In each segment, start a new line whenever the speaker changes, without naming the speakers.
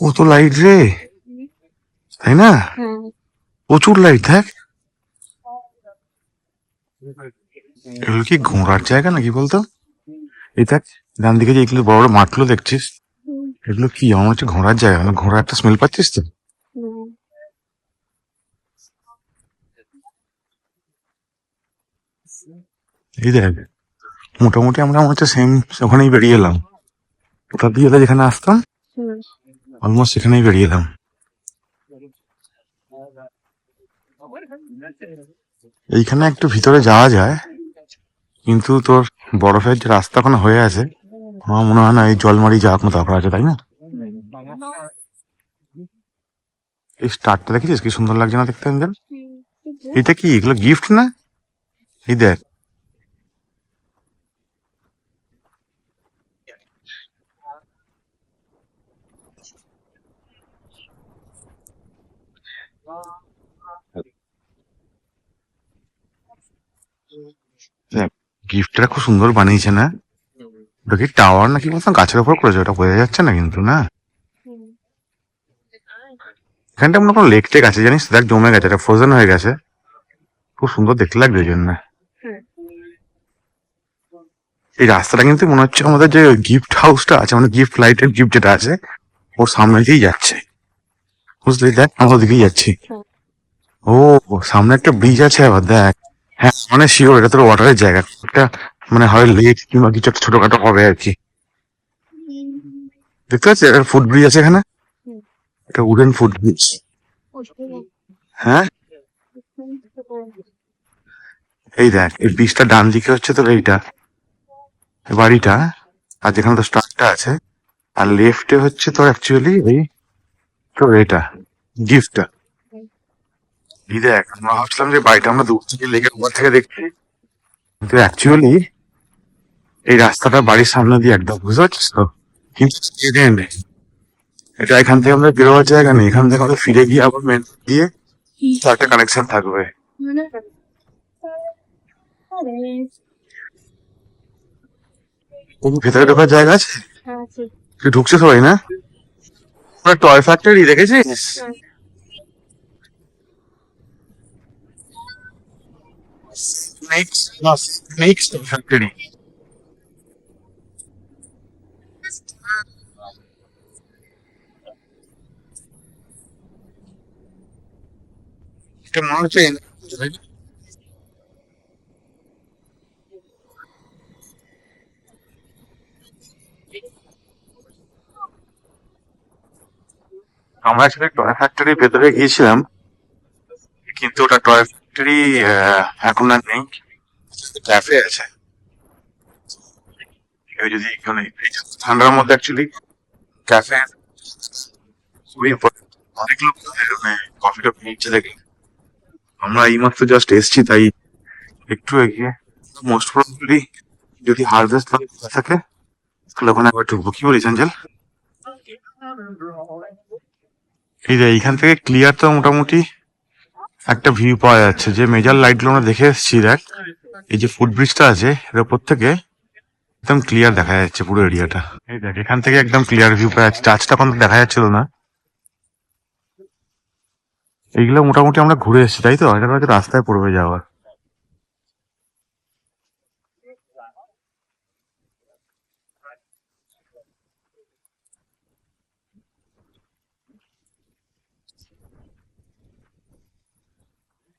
কত লাইট রে। তাই না? প্রচুর লাইট দেখ। এগুলো কি ঘোরার জায়গা নাকি বলতো? এই দেখ, ডান দিকে যে এগুলো বড় বড় মাঠগুলো দেখছিস, এগুলো কি, আমার হচ্ছে ঘোরার জায়গা মানে ঘোড়ার একটা স্মেল পাচ্ছিস তো? এই দেখ, মোটামুটি আমরা মনে হচ্ছে সেম ওখানেই বেরিয়ে এলাম। ওটা দিয়ে যেখানে আসতাম। অলমোস্ট সেখানেই বেরিয়ে এলাম। এইখানে একটু ভিতরে যাওয়া যায় কিন্তু তোর বরফের যে রাস্তা ওখানে হয়ে আছে আমার মনে হয় না এই জলমারি যাওয়ার কোনো দরকার আছে তাই না? এই স্টারটা দেখেছিস কি সুন্দর লাগছে না দেখতে এটা কি? এগুলো গিফট না? এই দেখ। গিফটটা খুব সুন্দর বানিয়েছে না? ওটা কি টাওয়ার নাকি বলতাম গাছের উপর করেছে? ওটা বোঝা যাচ্ছে না কিন্তু না? এখানটা মনে কোনো লেক টেক আছে জানিস? দেখ জমে গেছে এটা ফ্রোজেন হয়ে গেছে। খুব সুন্দর দেখতে লাগবে এই জন্য। এই রাস্তাটা কিন্তু মনে হচ্ছে আমাদের যে গিফট হাউসটা আছে মানে গিফট লাইটের গিফট যেটা আছে ওর সামনে দিয়েই যাচ্ছে। বুঝলি? দেখ আমাদের দিকেই যাচ্ছি। ও সামনে একটা ব্রিজ আছে আবার দেখ। হ্যাঁ মানে শিওর এটা তোর ওয়াটারের জায়গা। একটা মানে হয় লেক কিংবা কিছু একটা ছোটখাটো হবে আর কি। দেখতে পাচ্ছি? একটা ফুট ব্রিজ আছে এখানে? একটা উডেন ফুট ব্রিজ হ্যাঁ? এই দেখ, এই ব্রিজটা ডান দিকে হচ্ছে তোর এইটা। বাড়িটা। আর যেখানে তোর স্টারটা আছে। আর লেফটে হচ্ছে তোর অ্যাকচুয়ালি এই তোর এটা গিফটটা এই দেখ আমরা ভাবছিলাম যে বাড়িটা আমরা দূর থেকে লেকের উপর থেকে দেখছি। কিন্তু অ্যাকচুয়ালি এই রাস্তাটা বাড়ির সামনে দিয়ে একদম বুঝতে পারছিস তো? কিন্তু। এটা এখান থেকে আমাদের বেরোবার জায়গা নেই। এখান থেকে আমাদের ফিরে গিয়ে আবার মেন দিয়ে তার একটা কানেকশন থাকবে। কোনো ভেতরে ঢোকার জায়গা আছে?
হ্যাঁ আছে।
তুই ঢুকছে সবাই না? টয় ফ্যাক্টরি দেখেছিস? স্নেক্স ফ্যাক্টরি এটা মনে হচ্ছে আমরা আসলে টয় ফ্যাক্টরির ভেতরে গিয়েছিলাম কিন্তু ওটা টয় ফ্যাক্টরি এখন আর নেই। ক্যাফে আছে। কেউ যদি এখানে ঠান্ডার মধ্যে অ্যাকচুয়ালি ক্যাফে খুবই। অনেক লোক মানে কফি টফি নিচ্ছে দেখি। আমরা এইমাত্র জাস্ট এসছি তাই একটু এগিয়ে। মোস্ট প্রবলি যদি হারভেস্ট থাকে তাহলে ওখানে একবার ঢুকবো। কি বলিস অঞ্জল এই যে এইখান থেকে ক্লিয়ার তো মোটামুটি। একটা ভিউ পাওয়া যাচ্ছে যে মেজার লাইটগুলো আমরা দেখে এসেছি, দেখ। এই যে ফুট ব্রিজটা আছে, এর উপর থেকে একদম ক্লিয়ার দেখা যাচ্ছে পুরো এরিয়াটা এই দেখ, এখান থেকে একদম ক্লিয়ার ভিউ পাওয়া যাচ্ছে। চার্চটা কোনো দেখা যাচ্ছিল না। এইগুলো মোটামুটি আমরা ঘুরে এসেছি, তাই তো? এটা রাস্তায় পড়বে যাওয়ার।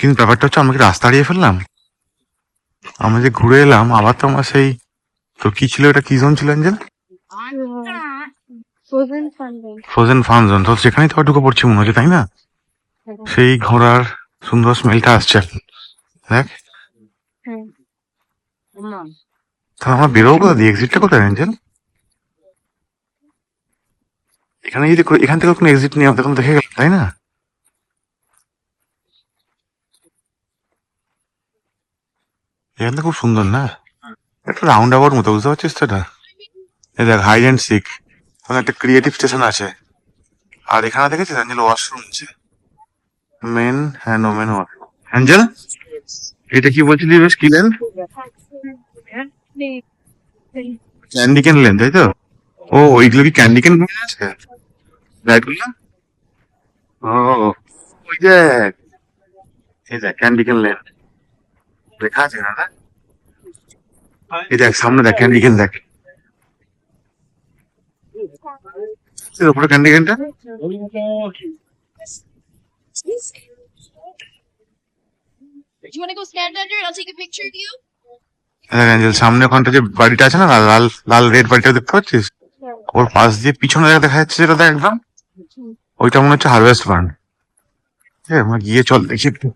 কিন্তু ব্যাপারটা হচ্ছে আমরা কি রাস্তা হারিয়ে ফেললাম? আমরা যে ঘুরে এলাম আবার তো আমার সেই তো কি ছিল এটা? কি জোন ছিল অঞ্জল
ফ্রোজেন
ফার্ম জোন তো সেখানেই তো ঢুকে পড়ছি মনে হচ্ছে তাই না? সেই ঘোড়ার সুন্দর স্মেলটা আসছে। দেখ।
হ্যাঁ।
তাহলে আমরা বেরোবো কোথা দিয়ে এক্সিটটা কোথায় অঞ্জল এখানে যদি এখান থেকে কোনো এক্সিট নেই আমাদের দেখে গেলাম তাই না? এখানটা খুব সুন্দর না? একটা রাউন্ড আবার মতো, বুঝতে পারছিস তো এটা? এই দেখ হাইড অ্যান্ড সিক ওখানে একটা ক্রিয়েটিভ স্টেশন আছে। আর এখানে দেখেছিস অ্যাঞ্জেল ওয়াশরুম আছে? মেন হ্যাঁ নো মেন অ্যাঞ্জেল এটা কি বলছিলি বেশ কিলেন ক্যান্ডি কিনলেন তাই তো? ও, ওইগুলো কি ক্যান্ডি ক্যান আছে? লাইটগুলো ও, ওই দেখ এই দেখ ক্যান্ডি ক্যান লেন লেখা আছে না এই দেখ সামনে দেখ ক্যান্ডি ক্যান দেখ। উপরে ক্যান্ডি ক্যানটা
Do you want to go stand under and I'll take a picture of you?
Angel সামনে ওখানটা যে বাড়িটা আছে না লাল লাল রেড বাড়িটা দেখতে পাচ্ছিস? ওর পাশ দিয়ে পিছনে দেখা যাচ্ছে যেটা দেখ একদম। ওইটা মনে হচ্ছে হারভেস্ট ঠিক আছে আমরা গিয়ে চল দেখি একটু।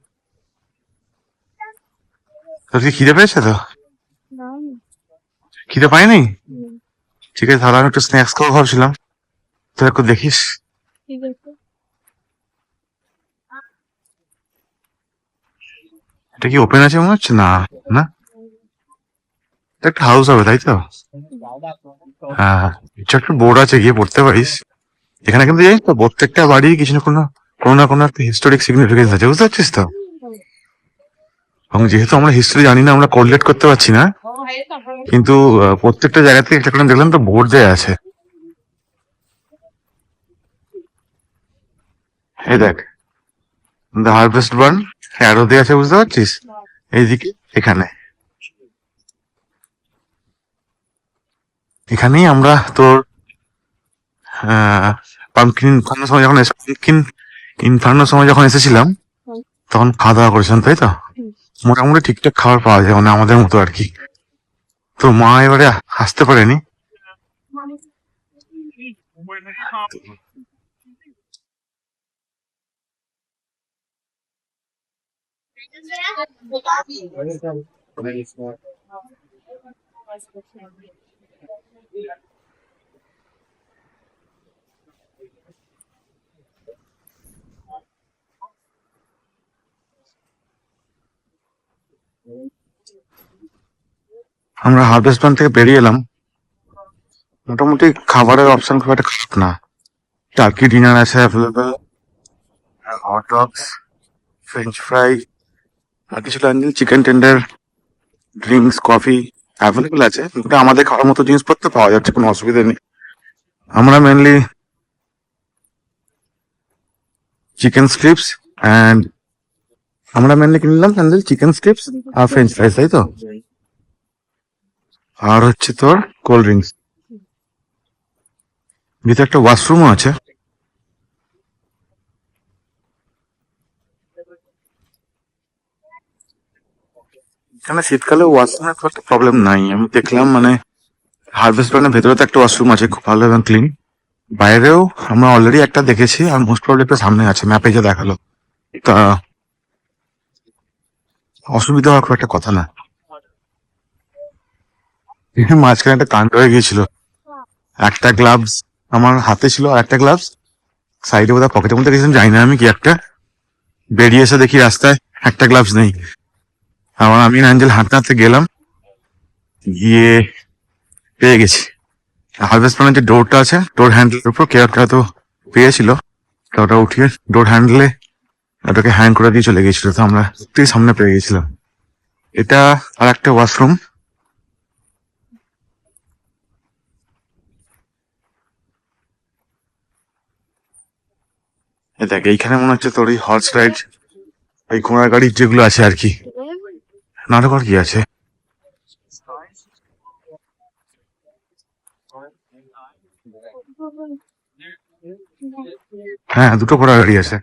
তোর কি খিদে পেয়েছে তো? খিদে পাইনি ঠিক আছে তাহলে আমি একটু স্ন্যাক্স খাব ভাবছিলাম। তো একটু দেখিস। এটা কি ওপেন আছে মনে হচ্ছে? না না? একটা হাউস হবে তাই তো? হ্যাঁ একটা বোর্ড আছে গিয়ে পড়তে পারিস। এখানে কিন্তু জানিস তো প্রত্যেকটা বাড়ি কিছু না কোনো কোনো না কোনো একটা হিস্টোরিক সিগনিফিকেন্স আছে বুঝতে পারছিস তো? এবং যেহেতু আমরা হিস্ট্রি জানি না আমরা কোরিলেট করতে পারছি না। কিন্তু প্রত্যেকটা জায়গাতে একটা করে দেখলাম তো বোর্ড দেয়া আছে। এই দেখ দ্য হারভেস্ট বার্ন অ্যারো দেয়া আছে বুঝতে পারছিস? এইদিকে এখানে। এখানেই আমরা তোর পাম্পকিন ইনফার্নোর সময় যখন পাম্পকিন ইনফার্নোর সময় যখন এসেছিলাম তখন খাওয়া দাওয়া করেছিলাম তাই তো। মোটামুটি ঠিকঠাক খাবার পাওয়া যায় মানে আমাদের মতো আর কি। তো মা এবারে আসতে পারেনি। আমরা হারভেস্ট বান থেকে বেরিয়ে এলাম। মোটামুটি খাবারের অপশন খুব একটা খারাপ না। টার্কি ডিনার আছে available hot dogs french fry আর কিছু লাঞ্জেল chicken tender drinks coffee available আছে। কিন্তু আমাদের খাওয়ার মতো জিনিসপত্র পাওয়া যাচ্ছে, কোনো অসুবিধা নেই। আমরা মেনলি চিকেন স্ট্রিপস অ্যান্ড আমরা মেনলি কিনলাম চিকেন স্ট্রিপস আর ফ্রেঞ্চ ফ্রাইস তাই তো? আর হচ্ছে তোর কোল্ড ড্রিঙ্কস ভিতরে একটা ওয়াশরুমও আছে। এখানে শীতকালে ওয়াশরুমের খুব একটা প্রবলেম নাই। আমি দেখলাম মানে হারভেস্ট প্ল্যানের ভেতরে তো একটা ওয়াশরুম আছে, খুব ভালো এবং ক্লিন বাইরেও আমরা অলরেডি একটা দেখেছি আর মোস্ট প্রবলি একটা সামনে আছে ম্যাপে যে দেখাল। তা, অসুবিধা হওয়ার খুব একটা কথা না। মাঝখানে একটা কাণ্ড হয়ে গিয়েছিল। একটা গ্লাভস আমার হাতে ছিল আর একটা গ্লাভস সাইডে বোধহয় পকেটের মধ্যে রেখেছিলাম, জানি না আমি কি একটা। বেরিয়ে এসে দেখি রাস্তায় একটা গ্লাভস নেই। আবার আমি অ্যাঞ্জেল হাঁটতে হাঁটতে গেলাম, গিয়ে পেয়ে গেছি। হারভেস্ট প্ল্যানের যে ডোরটা আছে ডোর হ্যান্ডেলের উপর একটা তো পেয়েছিল। তো ওটা উঠিয়ে ডোর হ্যান্ডেলে ওটাকে হ্যান্ড করে দিয়ে চলে গেছিল তো আমরা সামনে পেয়ে গেছিলাম এটা আর একটা ওয়াশরুম দেখ, এইখানে মনে হচ্ছে তোর এই হর্স রাইড এই ঘোড়া গাড়ির যেগুলো আছে আর কি। নাটক আর কি আছে? হ্যাঁ দুটো ঘোড়া গাড়ি আছে।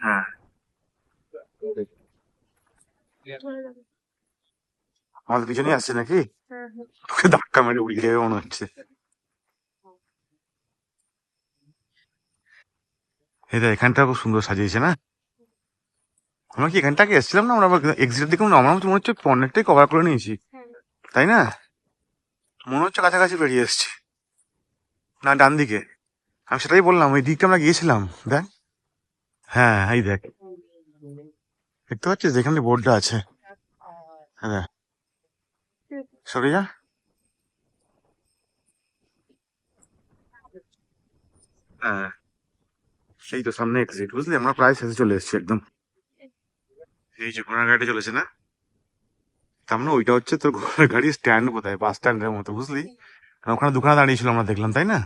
হ্যাঁ। আমাদের পিছনেই আসছে নাকি তোকে ধাক্কা মেরে উড়িয়ে দেবে মনে হচ্ছে দেখ এখানটা খুব সুন্দর সাজিয়েছে না আমরা কি এখানটাকে এসেছিলাম না আমরা এক্সিটের দিকে আমার মতো মনে হচ্ছে অনেকটাই কভার করে নিয়েছি তাই না মনে হচ্ছে কাছাকাছি বেরিয়ে এসছি না ডান দিকে আমি সেটাই বললাম ওই দিকটা আমরা গিয়েছিলাম দেখ হ্যাঁ এই দেখ দেখতে পাচ্ছিস যেখানে বোর্ডটা আছে হ্যাঁ। সরে যা হ্যাঁ। সেই তো সামনে এক্সিট বুঝলি? আমরা প্রায় শেষে চলে এসেছি একদম। এই যে ঘোড়ার গাড়িটা চলেছে না? তার মানে ওইটা হচ্ছে তোর ঘোড়ার গাড়ি স্ট্যান্ড কোথায়? বাস স্ট্যান্ডের মতো বুঝলি? ওখানে দোকানে দাঁড়িয়েছিল আমরা দেখলাম তাই না?